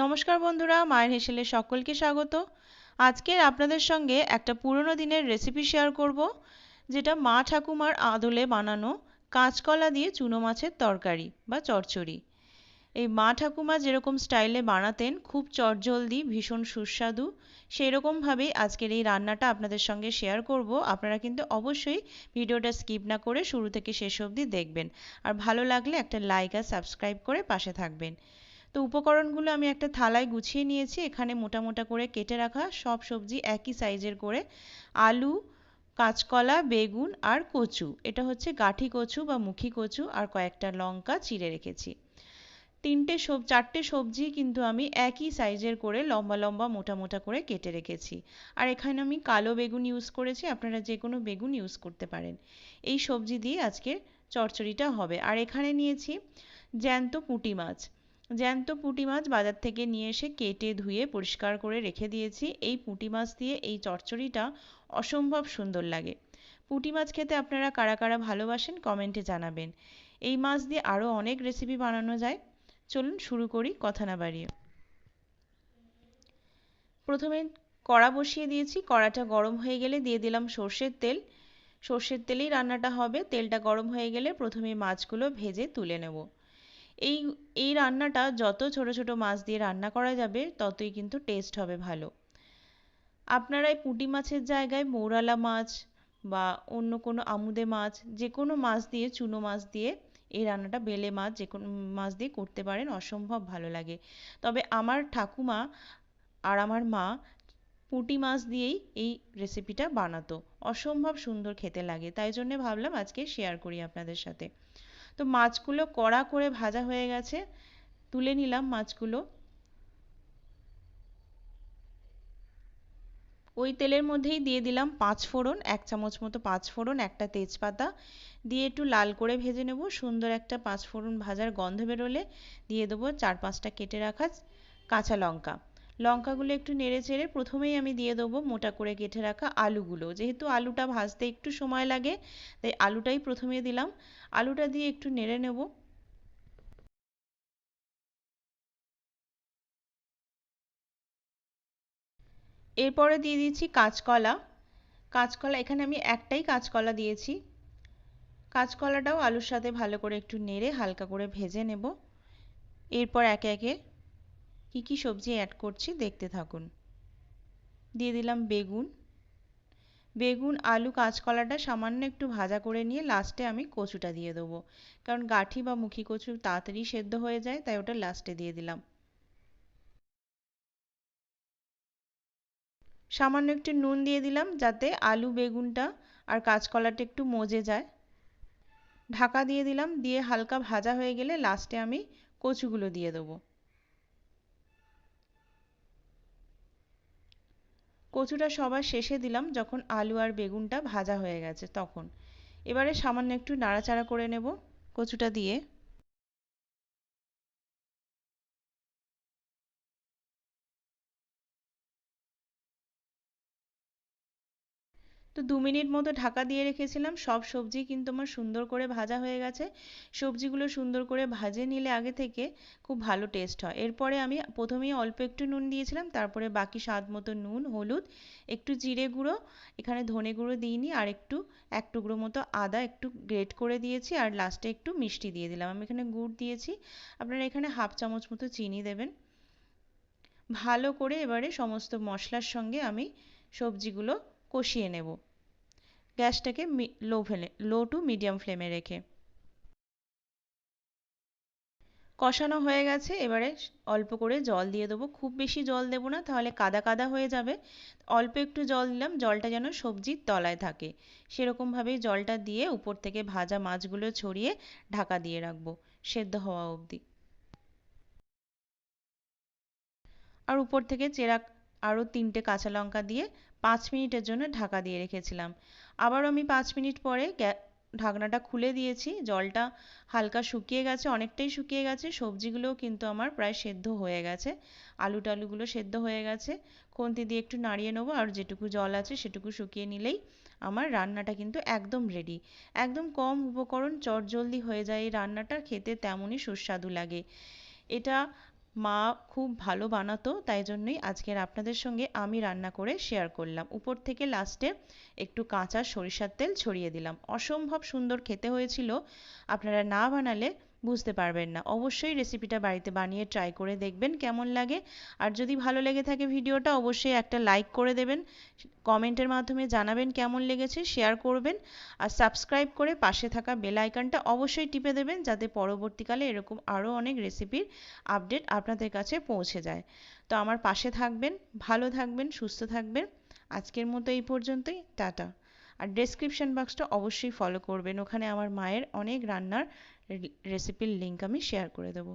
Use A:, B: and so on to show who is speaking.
A: নমস্কার বন্ধুরা, মায়ের হেসেলে সকলকে স্বাগত। আজকের আপনাদের সঙ্গে একটা পুরনো দিনের রেসিপি শেয়ার করব, যেটা মা ঠাকুমার আদলে বানানো কাঁচকলা দিয়ে চুনো মাছের তরকারি বা চচ্চড়ি। এই মা ঠাকুমা যেরকম স্টাইলে বানাতেন, খুব চটজলদি, ভীষণ সুস্বাদু সেই রকমভাবেই আজকের এই রান্নাটা আপনাদের সঙ্গে শেয়ার করব। আপনারা কিন্তু অবশ্যই ভিডিওটা স্কিপ না করে শুরু থেকে শেষ অবধি দেখবেন। আর ভালো লাগলে একটা লাইক আর সাবস্ক্রাইব করে পাশে থাকবেন। তো উপকরণগুলো আমি একটা থালায় গুছিয়ে নিয়েছি। এখানে মোটা মোটা করে কেটে রাখা সব সবজি একই সাইজের করে। আলু, কাঁচকলা, বেগুন আর কচু। এটা হচ্ছে গাঠি কচু বা মুখী কচু আর কয়েকটা লঙ্কা চিড়ে রেখেছি। তিনটে সব, চারটে সবজি কিন্তু আমি একই সাইজের করে লম্বা লম্বা মোটা মোটা করে কেটে রেখেছি। আর এখানে আমি কালো বেগুন ইউজ করেছি। আপনারা যে কোনো বেগুন ইউজ করতে পারেন। এই সবজি দিয়ে আজকে চচ্চড়িটা হবে। আর এখানে নিয়েছি জ্যান্ত পুঁটি মাছ। জ্যান্ত পুঁটি মাছ বাজার থেকে নিয়ে এসে কেটে ধুয়ে পরিষ্কার করে রেখে দিয়েছি। এই পুঁটি মাছ দিয়ে এই চচ্চড়িটা অসম্ভব সুন্দর লাগে। পুঁটি মাছ খেতে আপনারা কারা কারা ভালোবাসেন কমেন্টে জানাবেন। এই মাছ দিয়ে আরও অনেক রেসিপি বানানো যায়। চলুন শুরু করি, কথা না বাড়িয়ে। প্রথমে কড়া বসিয়ে দিয়েছি। কড়াটা গরম হয়ে গেলে দিয়ে দিলাম সর্ষের তেল। সর্ষের তেলেই রান্নাটা হবে। তেলটা গরম হয়ে গেলে প্রথমে মাছগুলো ভেজে তুলে নেব। এই এই রান্নাটা যত ছোট ছোট মাছ দিয়ে রান্না করা যাবে, ততই কিন্তু টেস্ট হবে ভালো। আপনারা এই পুঁটি মাছের জায়গায় মৌরালা মাছ বা অন্য কোনো আমুদে মাছ যে কোনো মাছ দিয়ে, চুনো মাছ দিয়ে এই রান্নাটা, বেলে মাছ যে কোনো মাছ দিয়ে করতে পারেন, অসম্ভব ভালো লাগে। তবে আমার ঠাকুমা আর আমার মা পুঁটি মাছ দিয়েই এই রেসিপিটা বানাতো। অসম্ভব সুন্দর খেতে লাগে। তাই জন্যে ভাবলাম আজকে শেয়ার করি আপনাদের সাথে। তো মাছগুলো কড়া করে ভাজা হয়ে গেছে। তুলে নিলাম মাছগুলো। ওই তেলের মধ্যেই দিয়ে দিলাম পাঁচ ফোড়ন, এক চামচ মতো পাঁচ ফোড়ন, একটা তেজপাতা। দিয়ে একটু লাল করে ভেজে নেব। সুন্দর একটা পাঁচ ফোড়ন ভাজার গন্ধ বেরোলে দিয়ে দেবো চার পাঁচটা কেটে রাখা কাঁচা লঙ্কা। লঙ্কাগুলো একটু নেড়ে চেড়ে প্রথমেই আমি দিয়ে দেবো মোটা করে কেটে রাখা আলুগুলো। যেহেতু আলুটা ভাজতে একটু সময় লাগে, তাই আলুটাই প্রথমে দিলাম। আলুটা দিয়ে একটু নেড়ে নেব। এরপরে দিয়ে দিচ্ছি কাঁচকলা। কাঁচকলা, এখানে আমি একটাই কাঁচকলা দিয়েছি। কাঁচকলাটাও আলুর সাথে ভালো করে একটু নেড়ে হালকা করে ভেজে নেব। এরপর একে একে কি কি সবজি অ্যাড করছি দেখতে থাকুন। দিয়ে দিলাম বেগুন। বেগুন, আলু, কাঁচকলাটা সামান্য একটু ভাজা করে নিয়ে লাস্টে আমি কচুটা দিয়ে দেবো। কারণ গাঠি বা মুখি কচু তাড়াতাড়ি সেদ্ধ হয়ে যায়, তাই ওটা লাস্টে দিয়ে দিলাম। সামান্য একটু নুন দিয়ে দিলাম যাতে আলু, বেগুনটা আর কাঁচকলাটা একটু মজে যায়। ঢাকা দিয়ে দিলাম, দিয়ে হালকা ভাজা হয়ে গেলে লাস্টে আমি কচুগুলো দিয়ে দেবো। কচুটা সবার শেষে দিলাম যখন আলু আর বেগুনটা ভাজা হয়ে গেছে তখন। এবারে সামান্য একটু নাড়াচাড়া করে নেব কচুটা দিয়ে। তো দু মিনিট মতো ঢাকা দিয়ে রেখেছিলাম। সব সবজি কিন্তু আমার সুন্দর করে ভাজা হয়ে গেছে। সবজিগুলো সুন্দর করে ভাজে নিলে আগে থেকে খুব ভালো টেস্ট হয়। এরপরে আমি প্রথমেই অল্প একটু নুন দিয়েছিলাম, তারপরে বাকি স্বাদ মতো নুন, হলুদ, একটু জিরে গুঁড়ো, এখানে ধনে গুঁড়ো দিইনি, আর একটু, এক টুকরো মতো আদা একটু গ্রেট করে দিয়েছি, আর লাস্টে একটু মিষ্টি দিয়ে দিলাম। আমি এখানে গুড় দিয়েছি। আপনারা এখানে হাফ চামচ মতো চিনি দেবেন। ভালো করে এবারে সমস্ত মশলার সঙ্গে আমি সবজিগুলো কষিয়ে নেব। গ্যাসটাকে লো ফ্লেমে, লো টু মিডিয়াম ফ্লেমে রেখে। কষানো হয়ে গেছে, এবারে অল্প করে জল দিয়ে দেবো। খুব বেশি জল দেবো না, তাহলে কাদা কাদা হয়ে যাবে। অল্প একটু জল দিলাম, জলটা যেন সবজির তলায় থাকে। সেরকমভাবেই জলটা দিয়ে উপর থেকে ভাজা মাছগুলো ছড়িয়ে ঢাকা দিয়ে রাখব, সেদ্ধ হওয়া অবধি। আর উপর থেকে চেরা আরও তিনটে কাঁচা লঙ্কা দিয়ে পাঁচ মিনিটের জন্য ঢাকা দিয়ে রেখেছিলাম। আবার আমি পাঁচ মিনিট পরে ঢাকনাটা খুলে দিয়েছি। জলটা হালকা শুকিয়ে গেছে, অনেকটাই শুকিয়ে গেছে। সবজিগুলোও কিন্তু আমার প্রায় সেদ্ধ হয়ে গেছে। আলু টালুগুলো সেদ্ধ হয়ে গেছে। খুন্তি দিয়ে একটু নাড়িয়ে নেব আর যেটুকু জল আছে সেটুকু শুকিয়ে নিলেই আমার রান্নাটা কিন্তু একদম রেডি একদম কম উপকরণ চটজলদি হয়ে যায় এই রান্নাটা, খেতে তেমনই সুস্বাদু লাগে। এটা মা খুব ভালো বানাতো, তাই জন্যই আজকের আপনাদের সঙ্গে আমি রান্না করে শেয়ার করলাম। উপর থেকে লাস্টে একটু কাঁচা সরিষার তেল ছড়িয়ে দিলাম। অসম্ভব সুন্দর খেতে হয়েছিল। আপনারা না বানালে বুঝতে পারবেন না। অবশ্যই রেসিপিটা বাড়িতে বানিয়ে ট্রাই করে দেখবেন কেমন লাগে। আর যদি ভালো লেগে থাকে ভিডিওটা, অবশ্যই একটা লাইক করে দেবেন। কমেন্টের মাধ্যমে জানাবেন কেমন লেগেছে শেয়ার করবেন। আর সাবস্ক্রাইব করে পাশে থাকা বেল আইকনটা অবশ্যই টিপে দেবেন, যাতে পরবর্তীকালে এরকম আরও অনেক রেসিপির আপডেট আপনাদের কাছে পৌঁছে যায়। তো আমার পাশে থাকবেন, ভালো থাকবেন, সুস্থ থাকবেন। আজকের মতো এই পর্যন্তই, টাটা। আর ডেসক্রিপশন বক্সটা অবশ্যই ফলো করবেন। ওখানে আমার মায়ের অনেক রান্নার রেসিপির লিঙ্ক আমি শেয়ার করে দেবো।